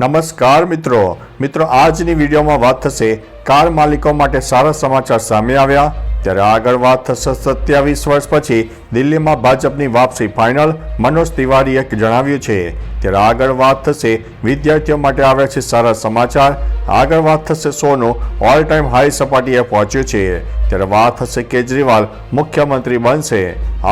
નમસ્કાર મિત્રો. મિત્રો આજની વિડીયોમાં વાત થશે કાર માલિકો માટે સારા સમાચાર સામે આવ્યા. ત્યારે આગળ વાત થશે સત્યાવીસ વર્ષ પછી દિલ્હીમાં ભાજપની વાપસી ફાઇનલ. મનોજ તિવારીએ જણાવ્યું છે, ત્યારે આગળ વાત થશે વિદ્યાર્થીઓ માટે આવ્યા છે સારા સમાચાર. આગળ વાત થશે સોનું. ઓલ ટાઈમ હાઈ સપાટીએ પહોંચ્યું છે, ત્યારે વાત થશે કેજરીવાલ મુખ્યમંત્રી બનશે.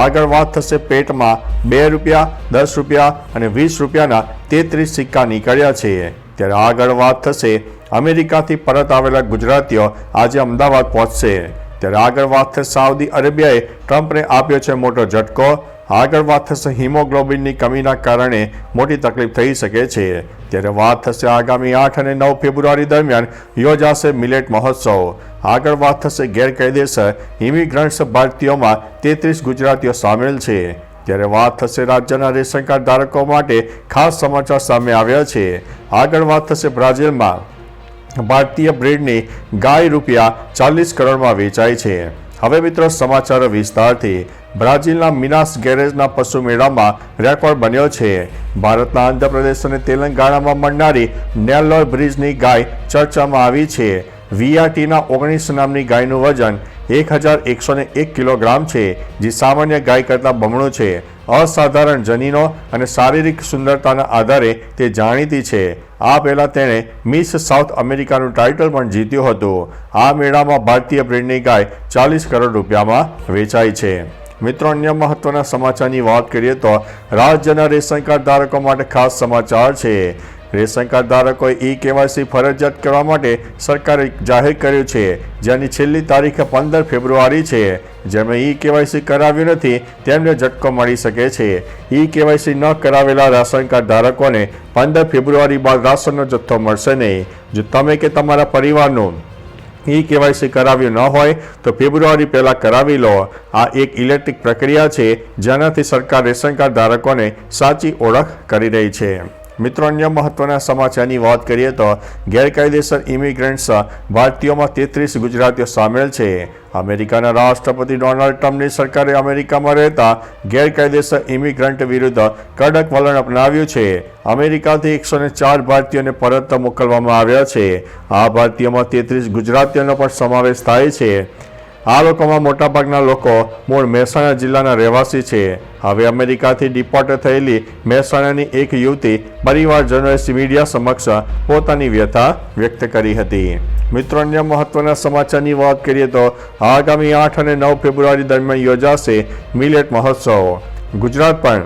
આગળ વાત થશે પેટમાં બે રૂપિયા, દસ રૂપિયા અને વીસ રૂપિયાના તેત્રીસ સિક્કા નીકળ્યા છે. ત્યારે આગળ વાત થશે અમેરિકાથી પરત આવેલા ગુજરાતીઓ આજે અમદાવાદ પહોંચશે. ત્યારે આગળ વાત થશે સાઉદી અરેબિયાએ ટ્રમ્પને આપ્યો છે મોટો ઝટકો. આગળ વાત થશે હિમોગ્લોબિનની કમીના કારણે મોટી તકલીફ થઈ શકે છે. ત્યારે વાત થશે આગામી આઠ અને નવ ફેબ્રુઆરી દરમિયાન યોજાશે મિલેટ મહોત્સવ. આગળ વાત થશે ગેરકાયદેસર ઇમિગ્રન્ટ્સ ભારતીયોમાં તેત્રીસ ગુજરાતીઓ સામેલ છે. ત્યારે વાત થશે રાજ્યના રેશન કાર્ડ ધારકો માટે ખાસ સમાચાર સામે આવ્યા છે. આગળ વાત થશે બ્રાઝિલમાં. ભારતીય બ્રેડની ગાય રૂપિયા ચાલીસ કરોડમાં વેચાય છે. હવે મિત્રો સમાચારો વિસ્તારથી બ્રાઝિલના મિનાસ ગેરેજના પશુ મેળામાં રેકોર્ડ બન્યો છે. ભારતના આંધ્રપ્રદેશ અને તેલંગાણામાં મળનારી નેલ્લોર બ્રિજની ગાય ચર્ચામાં આવી છે. વીઆરટીના ઓગણીસ નામની ગાયનું વજન એક હજાર એકસો ને એક કિલોગ્રામ છે, જે સામાન્ય ગાય કરતાં બમણું છે. અસાધારણ જનીનો અને શારીરિક સુંદરતાના આધારે તે જાણીતી છે. આ પહેલાં તેણે મિસ સાઉથ અમેરિકાનું ટાઇટલ પણ જીત્યું હતું. આ મેળામાં ભારતીય બ્રેન્ડની ગાય ચાલીસ કરોડ રૂપિયામાં વેચાય છે. મિત્રો, અન્ય મહત્વના સમાચારની વાત કરીએ તો રાજ્યના રેશન કાર્ડ ધારકો માટે ખાસ સમાચાર છે. રેશન કાર્ડ ધારકોએ ઈ કેવાયસી ફરજિયાત કરવા માટે સરકારે જાહેર કર્યું છે, જેની છેલ્લી તારીખ પંદર ફેબ્રુઆરી છે. જેમણે ઈ કેવાયસી કરાવ્યું નથી, તેમને ઝટકો મળી શકે છે. ઈ કેવાયસી ન કરાવેલા રાશન કાર્ડ ધારકોને પંદર ફેબ્રુઆરી બાદ રાશનનો જથ્થો મળશે નહીં. જો તમે કે તમારા પરિવારનું ઈ કેવાયસી કરાવ્યું ન હોય, તો ફેબ્રુઆરી પહેલાં કરાવી લો. આ એક ઇલેક્ટ્રિક પ્રક્રિયા છે, જેનાથી સરકાર રેશન કાર્ડ ધારકોને સાચી ઓળખ કરી રહી છે. મિત્રો, અન્ય મહત્વના સમાચારની વાત કરીએ તો ગેરકાયદેસર ઇમિગ્રન્ટ્સ ભારતીયોમાં તેત્રીસ ગુજરાતીઓ સામેલ છે. અમેરિકાના રાષ્ટ્રપતિ ડોનાલ્ડ ટ્રમ્પની સરકારે અમેરિકામાં રહેતા ગેરકાયદેસર ઇમિગ્રન્ટ વિરુદ્ધ કડક વલણ અપનાવ્યું છે. અમેરિકાથી એકસો ચાર ભારતીયોને પરત મોકલવામાં આવ્યા છે. આ ભારતીયોમાં તેત્રીસ ગુજરાતીઓનો પણ સમાવેશ થાય છે. આ લોકોમાં મોટાભાગના લોકો મૂળ મહેસાણા જિલ્લાના રહેવાસી છે. હવે અમેરિકાથી ડિપોર્ટ થયેલી મહેસાણાની એક યુવતી પરિવારજનોએ મીડિયા સમક્ષ પોતાની વ્યથા વ્યક્ત કરી હતી. મિત્રો, અન્ય મહત્વના સમાચારની વાત કરીએ તો આગામી આઠ અને નવ ફેબ્રુઆરી દરમિયાન યોજાશે મિલેટ મહોત્સવ. ગુજરાત પણ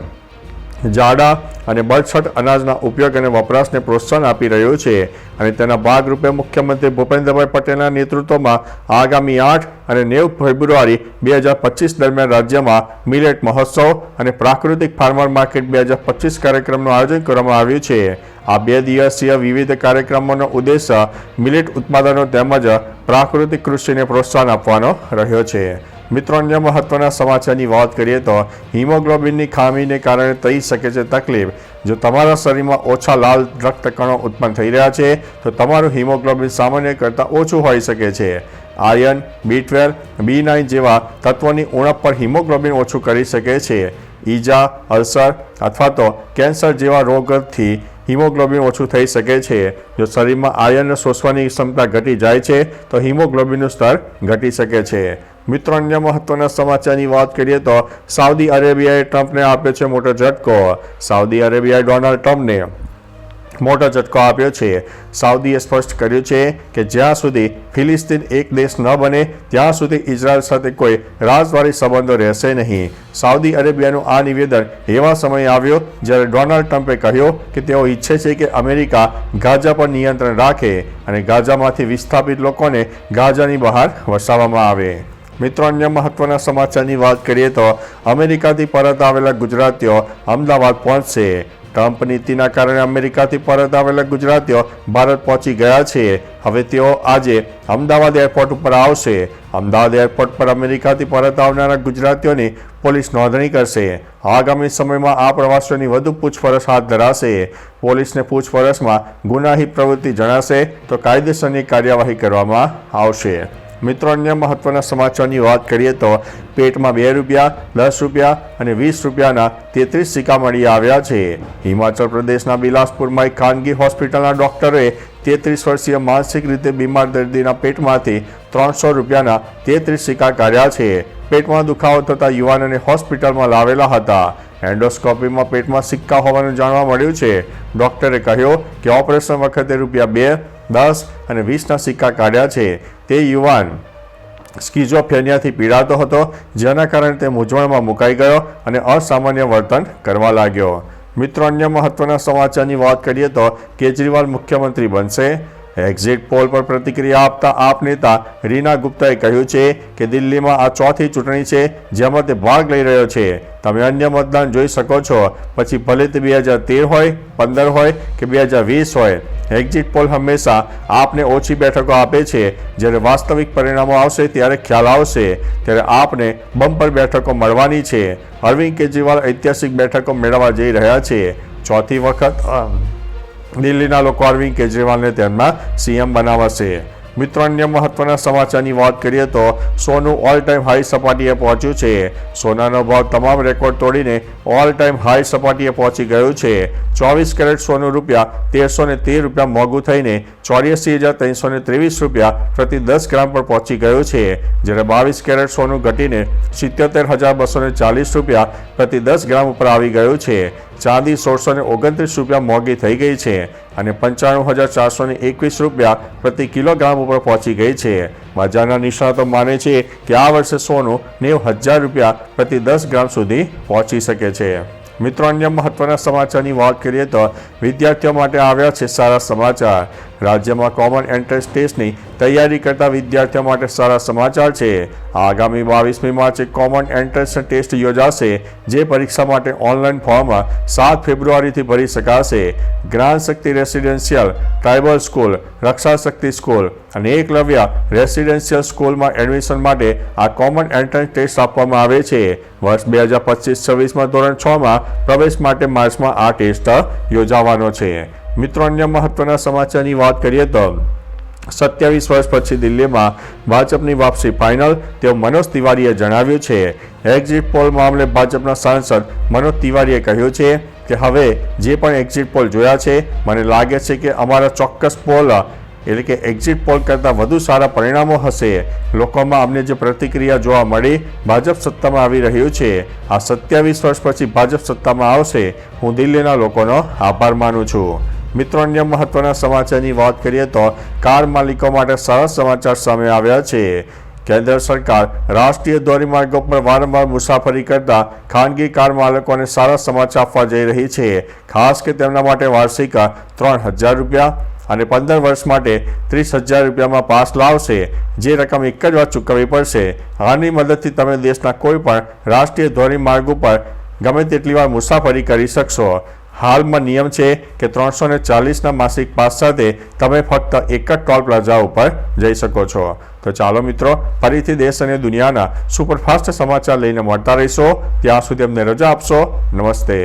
જાડા અને બળછટ અનાજના ઉપયોગ અને વપરાશને પ્રોત્સાહન આપી રહ્યું છે. અને તેના ભાગરૂપે મુખ્યમંત્રી ભૂપેન્દ્રભાઈ પટેલના નેતૃત્વમાં આગામી આઠ અને નેવ ફેબ્રુઆરી બે હજાર પચીસ દરમિયાન રાજ્યમાં મિલેટ મહોત્સવ અને પ્રાકૃતિક ફાર્મર માર્કેટ બે હજાર પચીસ કાર્યક્રમનું આયોજન કરવામાં આવ્યું છે. આ બે દિવસીય વિવિધ કાર્યક્રમોનો ઉદ્દેશ મિલેટ ઉત્પાદનો તેમજ પ્રાકૃતિક કૃષિને પ્રોત્સાહન આપવાનો રહ્યો છે. મિત્રો અન્ય મહત્વના સમાચારની વાત કરીએ તો હિમોગ્લોબિનની ખામીને કારણે થઈ શકે છે તકલીફ. જો તમારા શરીરમાં ઓછા લાલ રક્તકણો ઉત્પન્ન થઈ રહ્યા છે, તો તમારું હિમોગ્લોબિન સામાન્ય કરતાં ઓછું હોઈ શકે છે. Iron, B twelve, B nine જેવા તત્વોની ઉણપ પર હિમોગ્લોબિન ઓછું કરી શકે છે. ઈજા, અલ્સર અથવા તો કેન્સર જેવા રોગથી હિમોગ્લોબિન ઓછું થઈ શકે છે. જો શરીરમાં આયર્ન શોષવાની ક્ષમતા ઘટી જાય છે, તો હિમોગ્લોબિનનું સ્તર ઘટી શકે છે. મિત્રો અન્ય મહત્વના સમાચારની વાત કરીએ તો સાઉદી અરેબિયાએ ટ્રમ્પને આપ્યો છે મોટો ઝટકો. સાઉદી અરેબિયાએ ડોનાલ્ડ ટ્રમ્પને મોટો ઝટકો આપ્યો છે. સાઉદીએ સ્પષ્ટ કર્યું છે કે જ્યાં સુધી ફિલિસ્તીન એક દેશ ન બને, ત્યાં સુધી ઇઝરાયલ સાથે કોઈ રાજદ્વારી સંબંધો રહેશે નહીં. સાઉદી અરેબિયાનું આ નિવેદન એવા સમયે આવ્યો જ્યારે ડોનાલ્ડ ટ્રમ્પે કહ્યું કે તેઓ ઈચ્છે છે કે અમેરિકા ગાઝા પર નિયંત્રણ રાખે અને ગાઝામાંથી વિસ્થાપિત લોકોને ગાઝાની બહાર વસાવવામાં આવે. મિત્રો, અન્ય મહત્વના સમાચારની વાત કરીએ તો અમેરિકાથી પરત આવેલા ગુજરાતીઓ અમદાવાદ પહોંચશે. ટ્રમ્પ નીતિના કારણે અમેરિકાથી પરત આવેલા ગુજરાતીઓ ભારત પહોંચી ગયા છે. હવે તેઓ આજે અમદાવાદ એરપોર્ટ ઉપર આવશે. અમદાવાદ એરપોર્ટ પર અમેરિકાથી પરત આવનારા ગુજરાતીઓની પોલીસ નોંધણી કરશે. આગામી સમયમાં આ પ્રવાસીઓની વધુ પૂછપરછ હાથ ધરાશે. પોલીસને પૂછપરછમાં ગુનાહી પ્રવૃત્તિ જણાશે તો કાયદેસરની કાર્યવાહી કરવામાં આવશે. મિત્રો, અન્ય મહત્વના સમાચારની વાત કરીએ તો પેટમાં બે રૂપિયા, દસ રૂપિયા અને વીસ રૂપિયાના તેત્રીસ સિક્કા મળી આવ્યા છે. હિમાચલ પ્રદેશના બિલાસપુરમાં એક ખાનગી હોસ્પિટલના ડોક્ટરે તેત્રીસ વર્ષીય માનસિક રીતે બીમાર દર્દીના પેટમાંથી ત્રણસો રૂપિયાના તેત્રીસ સિક્કા કાઢ્યા છે. પેટમાં દુખાવો થતા યુવાનોને હોસ્પિટલમાં લાવેલા હતા. એન્ડોસ્કોપીમાં પેટમાં સિક્કા હોવાનું જાણવા મળ્યું છે. ડોક્ટરે કહ્યું કે ઓપરેશન વખતે રૂપિયા બે દસ અને વીસના સિક્કા કાઢ્યા છે. તે યુવાન સ્કીઝોફ્રેનિયાથી પીડાતો હતો, જેના કારણે તે મૂંઝવણમાં મુકાઈ ગયો અને અસામાન્ય વર્તન કરવા લાગ્યો. મિત્રો, અન્ય મહત્વના સમાચારની વાત કરીએ તો કેજરીવાલ મુખ્યમંત્રી બનશે. એક્ઝિટ પોલ પર પ્રતિક્રિયા આપતા આપ નેતા રીના ગુપ્તાએ કહ્યું છે કે દિલ્હીમાં આ ચોથી ચૂંટણી છે, જેમાં તે ભાગ લઈ રહ્યો છે. તમે અન્ય મતદાન જોઈ શકો છો. પછી ભલે તે બે હજાર તેર હોય, પંદર હોય કે બે હજાર વીસ હોય, એક્ઝિટ પોલ હંમેશા આપને ઓછી બેઠકો આપે છે. જ્યારે વાસ્તવિક પરિણામો આવશે ત્યારે ખ્યાલ આવશે. ત્યારે આપને બમ્પર બેઠકો મળવાની છે. અરવિંદ કેજરીવાલ ઐતિહાસિક બેઠકો મેળવવા જઈ રહ્યા છે. ચોથી વખત દિલ્હીના લોકો અરવિંદ કેજરીવાલને તેમના સીએમ બનાવશે. મિત્રો અન્ય મહત્વના સમાચારની વાત કરીએ તો સોનું ઓલ ટાઈમ હાઈ સપાટીએ પહોંચ્યું છે. સોનાનો ભાવ તમામ રેકોર્ડ તોડીને ઓલ ટાઈમ હાઈ સપાટીએ પહોંચી ગયું છે. ચોવીસ કેરેટ સોનું રૂપિયા તેરસો ને તેર રૂપિયા મોંઘું થઈને ચોર્યાસી હજાર ત્રણસો ને ત્રેવીસ રૂપિયા પ્રતિ દસ ગ્રામ પર પહોંચી ગયું છે. જ્યારે બાવીસ કેરેટ સોનું ઘટીને સિત્યોતેર હજાર બસો ને ચાલીસ રૂપિયા પ્રતિ દસ ગ્રામ ઉપર આવી ગયું છે. ચાંદી સોળસો ને ઓગણત્રીસ રૂપિયા મોંઘી થઈ ગઈ છે. અને પંચાણું હજાર ચારસો ને એકવીસ રૂપિયા પ્રતિ કિલોગ્રામ ઉપર પહોંચી ગઈ છે. બજારના નિષ્ણાતો માને છે કે આ વર્ષે સોનું નેવ હજાર રૂપિયા પ્રતિ દસ ગ્રામ સુધી પહોંચી શકે છે. મિત્રો, અન્ય મહત્વના સમાચારની વાત કરીએ તો વિદ્યાર્થીઓ માટે આવ્યા છે સારા સમાચાર. રાજ્યમાં કોમન એન્ટ્રન્સ ટેસ્ટની તૈયારી કરતા વિદ્યાર્થીઓ માટે સારા સમાચાર છે. આગામી બાવીસમી માર્ચે કોમન એન્ટ્રન્સ ટેસ્ટ યોજાશે, જે પરીક્ષા માટે ઓનલાઈન ફોર્મ સાત ફેબ્રુઆરીથી ભરી શકાશે. Gyan Shakti residential tribal school, Raksha Shakti school અને એકલવ્ય રેસિડેન્શિયલ સ્કૂલમાં એડમિશન માટે આ કોમન એન્ટ્રન્સ ટેસ્ટ આપવામાં આવે છે. વર્ષ બે હજાર પચીસ છવ્વીસમાં ધોરણ છમાં પ્રવેશ માટે માર્ચમાં આ ટેસ્ટ યોજાવાનો છે. મિત્રો, અન્ય મહત્વના સમાચારની વાત કરીએ તો સત્યાવીસ વર્ષ પછી દિલ્હીમાં ભાજપની વાપસી ફાઇનલ તેઓ મનોજ તિવારીએ જણાવ્યું છે. એક્ઝિટ પોલ મામલે ભાજપના સાંસદ મનોજ તિવારીએ કહ્યું છે કે હવે જે પણ એક્ઝિટ પોલ જોયા છે, મને લાગે છે કે અમારા ચોક્કસ પોલ એટલે કે એક્ઝિટ પોલ કરતાં વધુ સારા પરિણામો હશે. લોકોમાં અમને જે પ્રતિક્રિયા જોવા મળી, ભાજપ સત્તામાં આવી રહ્યું છે. આ સત્યાવીસ વર્ષ પછી ભાજપ સત્તામાં આવશે. હું દિલ્હીના લોકોનો આભાર માનું છું. મિત્રો, અન્ય મહત્વના સમાચારની વાત કરીએ તો કાર માલિકો માટે સરસ સમાચાર સામે આવ્યા છે. કેન્દ્ર સરકાર રાષ્ટ્રીય ધોરીમાર્ગો પર વારંવાર મુસાફરી કરતા ખાનગી કાર માલિકોને સારા સમાચાર આપવા જઈ રહી છે. ખાસ કે તેમના માટે વાર્ષિક ત્રણ હજાર રૂપિયા અને પંદર વર્ષ માટે ત્રીસ હજાર રૂપિયામાં પાસ લાવશે. જે રકમ એક જ વાર ચૂકવવી પડશે. આની મદદથી તમે દેશના કોઈ પણ રાષ્ટ્રીય ધોરીમાર્ગ ઉપર ગમે તેટલી વાર મુસાફરી કરી શકશો. હાલમાં નિયમ છે કે ત્રણસો ને ચાલીસના માસિક પાસ સાથે તમે ફક્ત એક જ ટોલ પ્લાઝા ઉપર જઈ શકો છો. તો ચાલો મિત્રો, ફરીથી દેશ અને દુનિયાના સુપરફાસ્ટ સમાચાર લઈને મળતા રહીશો. ત્યાં સુધી અમને રજા આપશો. નમસ્તે.